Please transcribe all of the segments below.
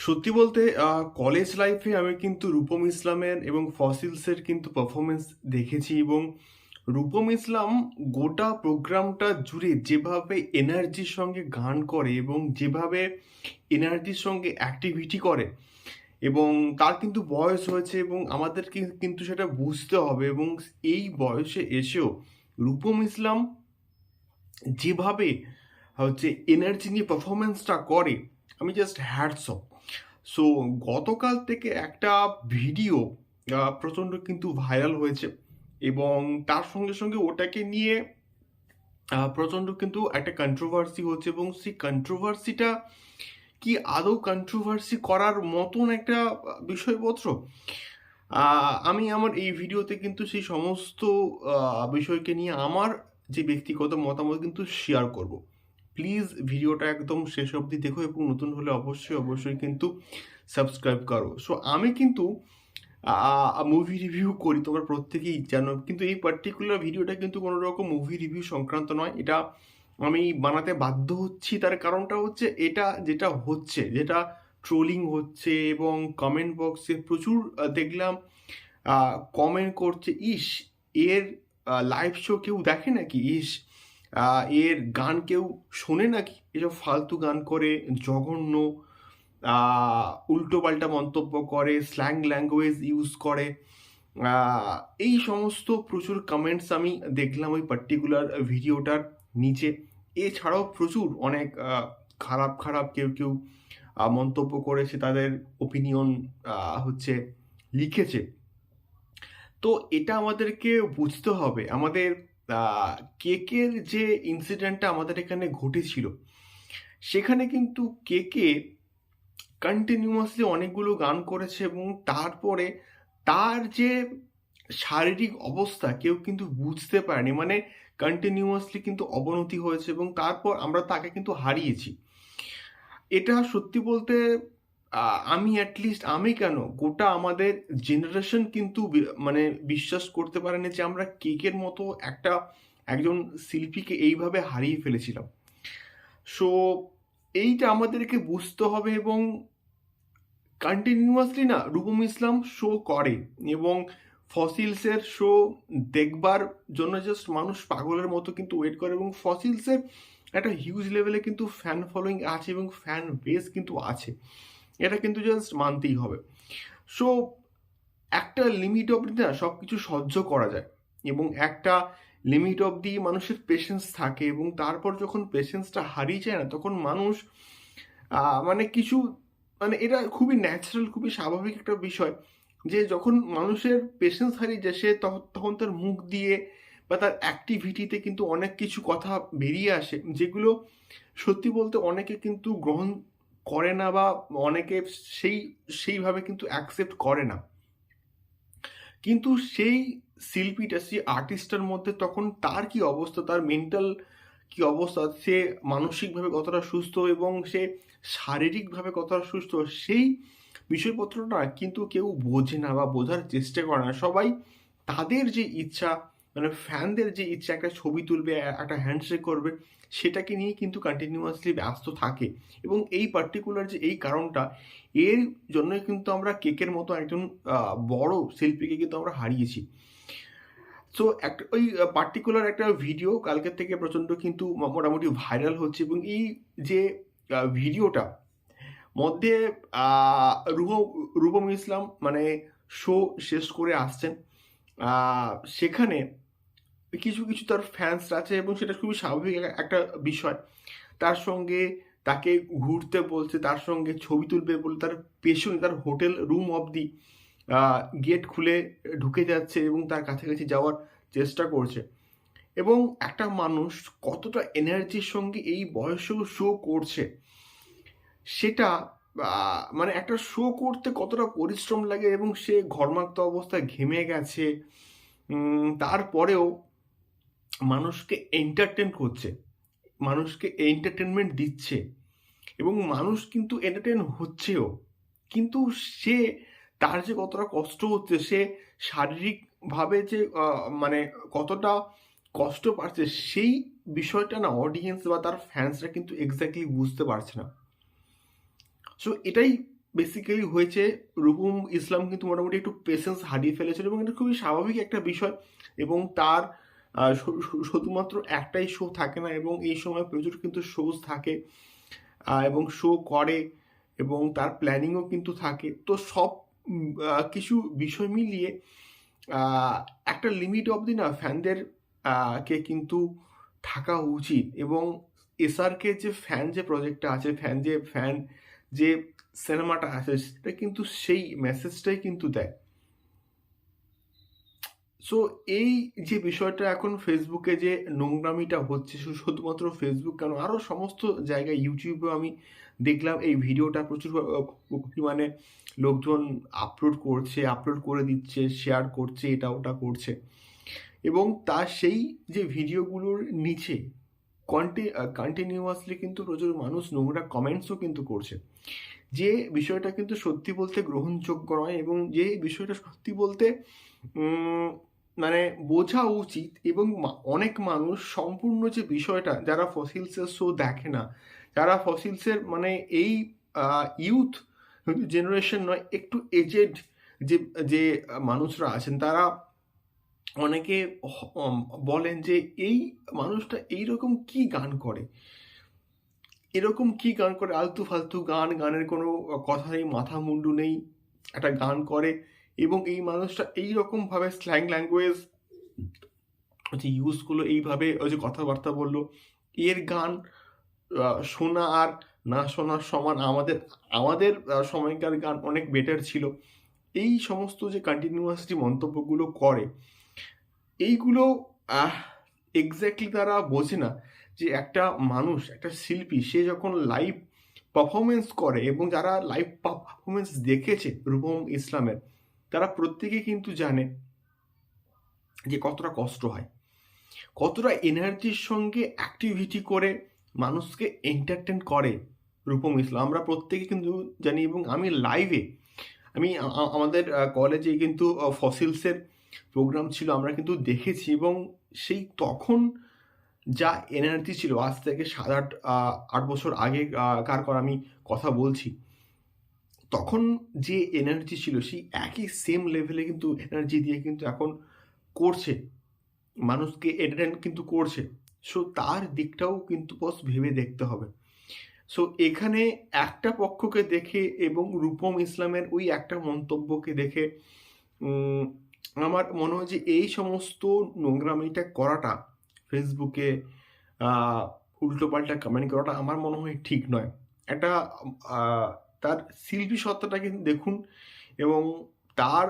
সত্যি বলতে কলেজ লাইফে আমি কিন্তু রূপম ইসলামের এবং ফসিলসের কিন্তু পারফরমেন্স দেখেছি এবং রূপম ইসলাম গোটা প্রোগ্রামটা জুড়ে যেভাবে এনার্জির সঙ্গে গান করে এবং যেভাবে এনার্জির সঙ্গে অ্যাক্টিভিটি করে এবং তার কিন্তু বয়স হয়েছে এবং আমাদেরকে কিন্তু সেটা বুঝতে হবে এবং এই বয়সে এসেও রূপম ইসলাম যেভাবে, হচ্ছে এনার্জি নিয়ে পারফরমেন্সটা করে, আমি জাস্ট হ্যাডস অফ সো গতকাল থেকে একটা ভিডিও প্রচণ্ড কিন্তু ভাইরাল হয়েছে এবং তার সঙ্গে সঙ্গে ওটাকে নিয়ে প্রচণ্ড কিন্তু একটা কন্ট্রোভার্সি হচ্ছে এবং সেই কন্ট্রোভার্সিটা কি আদৌ কন্ট্রোভার্সি করার মতন একটা বিষয়পত্র? আমি আমার এই ভিডিওতে কিন্তু সেই সমস্ত বিষয়কে নিয়ে আমার যে ব্যক্তিগত মতামত কিন্তু শেয়ার করব। প্লিজ ভিডিওটা একদম শেষ অবধি দেখো এবং নতুন হলে অবশ্যই অবশ্যই কিন্তু সাবস্ক্রাইব করো। সো আমি কিন্তু মুভি রিভিউ করি তোমরা প্রত্যেকেই জানো, কিন্তু এই পার্টিকুলার ভিডিওটা কিন্তু কোনো রকম মুভি রিভিউ সংক্রান্ত নয়। এটা আমি বানাতে বাধ্য হচ্ছি, তার কারণটা হচ্ছে এটা যেটা হচ্ছে, যেটা ট্রোলিং হচ্ছে এবং কমেন্ট বক্সে প্রচুর দেখলাম কমেন্ট করছে, ইস, এর লাইভ শো কেউ দেখে নাকি? ইস এর গান কেউ শোনে নাকি? এসব ফালতু গান করে, জঘন্য উল্টো পাল্টা মন্তব্য করে স্ল্যাং ল্যাঙ্গুয়েজ ইউজ করে। এই সমস্ত প্রচুর কমেন্টস আমি দেখলাম ওই পার্টিকুলার ভিডিওটার নিচে। এছাড়াও প্রচুর অনেক খারাপ খারাপ কেউ কেউ মন্তব্য করেছে, তাদের ওপিনিয়ন হচ্ছে লিখেছে। তো এটা আমাদেরকে বুঝতে হবে। আমাদের কেকের যে ইনসিডেন্টটা আমাদের এখানে ঘটেছিল, সেখানে কিন্তু কেকে কন্টিনিউয়াসলি অনেকগুলো গান করেছে এবং তারপরে তার যে শারীরিক অবস্থা কেউ কিন্তু বুঝতে পারেনি মানে কন্টিনিউয়াসলি কিন্তু অবনতি হয়েছে এবং তারপর আমরা তাকে কিন্তু হারিয়েছি। এটা সত্যি বলতে আমি অ্যাটলিস্ট আমি কেন? গোটা আমাদের জেনারেশন কিন্তু মানে বিশ্বাস করতে পারেনি যে আমরা কেকের মতো একটা একজন শিল্পীকে এইভাবে হারিয়ে ফেলেছিলাম। সো এইটা আমাদেরকে বুঝতে হবে এবং কন্টিনিউয়াসলি না, রূপম ইসলাম শো করে এবং ফসিলসের শো দেখবার জন্য জাস্ট মানুষ পাগলের মতো কিন্তু ওয়েট করে এবং ফসিলসের একটা হিউজ লেভেলে কিন্তু ফ্যান ফলোয়িং আছে এবং ফ্যান বেস কিন্তু আছে। এটা কিন্তু জাস্ট মানতেই হবে। সো একটা লিমিট অবধি না সব কিছু সহ্য করা যায় এবং একটা লিমিট অবধি মানুষের পেশেন্স থাকে এবং তারপর যখন পেশেন্সটা হারিয়ে যায় না, তখন মানুষ মানে কিছু মানে এটা খুবই ন্যাচারাল খুবই স্বাভাবিক একটা বিষয় যে যখন মানুষের পেশেন্স হারিয়ে যায়, সে তখন তখন তার মুখ দিয়ে বা তার অ্যাক্টিভিটিতে কিন্তু অনেক কিছু কথা বেরিয়ে আসে যেগুলো সত্যি বলতে অনেকে কিন্তু গ্রহণ করে না বা অনেকে সেই, সেইভাবে কিন্তু অ্যাকসেপ্ট করে না। কিন্তু সেই শিল্পীটা, সেই আর্টিস্টের মধ্যে তখন তার কি অবস্থা, তার মেন্টাল কি অবস্থা, সে মানসিকভাবে কতটা সুস্থ এবং সে শারীরিকভাবে কতটা সুস্থ, সেই বিষয়পত্রটা কিন্তু কেউ বোঝে না বা বোঝার চেষ্টা করে না। সবাই তাদের যে ইচ্ছা মানে ফ্যানদের যে ইচ্ছা, একটা ছবি তুলবে একটা হ্যান্ডশেক করবে, সেটাকে নিয়ে কিন্তু কন্টিনিউয়াসলি ব্যস্ত থাকে। এবং এই পার্টিকুলার যে এই কারণটা, এর জন্যই কিন্তু আমরা কেকের মতো একজন বড় শিল্পীকে কিন্তু আমরা হারিয়েছি। সো একটা ওই পার্টিকুলার একটা ভিডিও কালকের থেকে প্রচণ্ড কিন্তু মোটামুটি ভাইরাল হচ্ছে এবং এই যে ভিডিওটা মধ্যে রূপম রূপম ইসলাম মানে শো শেষ করে আসছেন। সেখানে কিছু কিছু তার ফ্যান্স আছে এবং সেটা খুবই স্বাভাবিক একটা বিষয়। তার সঙ্গে তাকে ঘুরতে বলছে, তার সঙ্গে ছবি তুলবে বলে তার পেছনে তার হোটেল রুম অবধি গেট খুলে ঢুকে যাচ্ছে এবং তার কাছাকাছি যাওয়ার চেষ্টা করছে। এবং একটা মানুষ কতটা এনার্জির সঙ্গে এই বয়সেও শো করছে, সেটা মানে একটা শো করতে কতটা পরিশ্রম লাগে এবং সে ঘর্মাক্ত অবস্থায় ঘেমে গেছে তারপরেও মানুষকে এন্টারটেন করছে, মানুষকে এন্টারটেনমেন্ট দিচ্ছে এবং মানুষ কিন্তু এন্টারটেন হচ্ছেও। কিন্তু সে তার যে কতটা কষ্ট হচ্ছে, সে শারীরিকভাবে যে মানে কতটা কষ্ট পাচ্ছে, সেই বিষয়টা না অডিয়েন্স বা তার ফ্যান্সরা কিন্তু এক্স্যাক্টলি বুঝতে পারছে না। সো এটাই বেসিক্যালি হয়েছে। রূপম ইসলাম কিন্তু মোটামুটি একটু পেশেন্স হারিয়ে ফেলেছিল এবং এটা খুবই স্বাভাবিক একটা বিষয় এবং তার শুধুমাত্র একটাই শো থাকে না এবং এই সময় প্রচুর কিন্তু শোজ থাকে এবং শো করে এবং তার প্ল্যানিংও কিন্তু থাকে। তো সব কিছু বিষয় মিলিয়ে একটা লিমিট অবধি না ফ্যানদের কে কিন্তু থাকা উচিত এবং এসআরকে যে ফ্যান যে প্রজেক্টটা আছে ফ্যান যে ফ্যান যে সিনেমাটা আছে, সেটা কিন্তু সেই মেসেজটাই কিন্তু দেয়। সো এই যে বিষয়টা এখন ফেসবুকে যে নোংরামিটা হচ্ছে শুধুমাত্র ফেসবুক কেন? আরও সমস্ত জায়গায় ইউটিউবেও আমি দেখলাম এই ভিডিওটা প্রচুর পরিমাণে লোকজন আপলোড করছে আপলোড করে দিচ্ছে শেয়ার করছে, এটা ওটা করছে। এবং তার সেই যে ভিডিওগুলোর নিচে কন্টি কন্টিনিউয়াসলি কিন্তু প্রচুর মানুষ নোংরা কমেন্টসও কিন্তু করছে। যে বিষয়টা কিন্তু সত্যি বলতে গ্রহণযোগ্য নয় এবং যে বিষয়টা সত্যি বলতে মানে বোঝা উচিত এবং অনেক মানুষ সম্পূর্ণ যে বিষয়টা, যারা ফসিলসের শো দেখে না, যারা ফসিলসের মানে এই ইউথ জেনারেশন নয়, একটু এজেড যে যে মানুষরা আছেন, তারা অনেকে বলেন যে এই মানুষটা এইরকম কি গান করে? এরকম কি গান করে? আলতু ফালতু গান, গানের কোনো কথা নেই, মাথা মুন্ডু নেই, একটা গান করে। এবং এই মানুষটা এইরকম ভাবে স্ল্যাং ল্যাঙ্গুয়েজ যে ইউজগুলো এইভাবে ওই যে কথাবার্তা বলল, এর গান শোনা আর না শোনার সমান আমাদের আমাদের সময়কার গান অনেক বেটার ছিল। এই সমস্ত যে কন্টিনিউয়াসলি মন্তব্যগুলো করে, এইগুলো এক্স্যাক্টলি তারা বোঝে না যে একটা মানুষ, একটা শিল্পী, সে যখন লাইভ পারফরমেন্স করে এবং যারা লাইভ পারফরমেন্স দেখেছে রূপম ইসলামের তারা প্রত্যেকে কিন্তু জানে যে কতটা কষ্ট হয়। কতটা এনার্জির সঙ্গে অ্যাক্টিভিটি করে মানুষকে এন্টারটেন করে রূপম ইসলাম আমরা প্রত্যেকে কিন্তু জানি এবং আমি লাইভে আমি আমাদের কলেজে কিন্তু ফসিলসের প্রোগ্রাম ছিল, আমরা কিন্তু দেখেছি এবং সেই তখন যা এনার্জি ছিল, আজ থেকে সাত আট আট বছর আগে কার কর আমি কথা বলছি। তখন যে এনার্জি ছিল, সেই একই সেম লেভেলে কিন্তু এনার্জি দিয়ে কিন্তু এখন করছে। মানুষকে এন্টারটেন কিন্তু করছে। সো তার দিকটাও কিন্তু বস ভেবে দেখতে হবে। সো এখানে একটা পক্ষকে দেখে এবং রূপম ইসলামের ওই একটা মন্তব্যকে দেখে আমার মনে হয় যে এই সমস্ত নোংরামিটা করাটা, ফেসবুকে উল্টোপাল্টা কমেন্ট করাটা আমার মনে হয় ঠিক নয়। একটা তার শিল্পী সত্তাটাকে দেখুন, এবং তার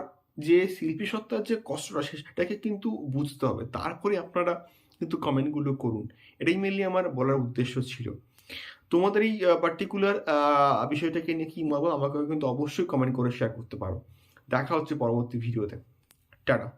যে শিল্পী সত্তার যে কষ্টটা সেটাকে কিন্তু বুঝতে হবে। তারপরে আপনারা কিন্তু কমেন্টগুলো করুন। এটাই মেনলি আমার বলার উদ্দেশ্য ছিল। তোমাদের এই পার্টিকুলার বিষয়টাকে নিয়ে কী মত আমাকে কিন্তু অবশ্যই কমেন্ট করে শেয়ার করতে পারো। দেখা হচ্ছে পরবর্তী ভিডিওতে টাটা।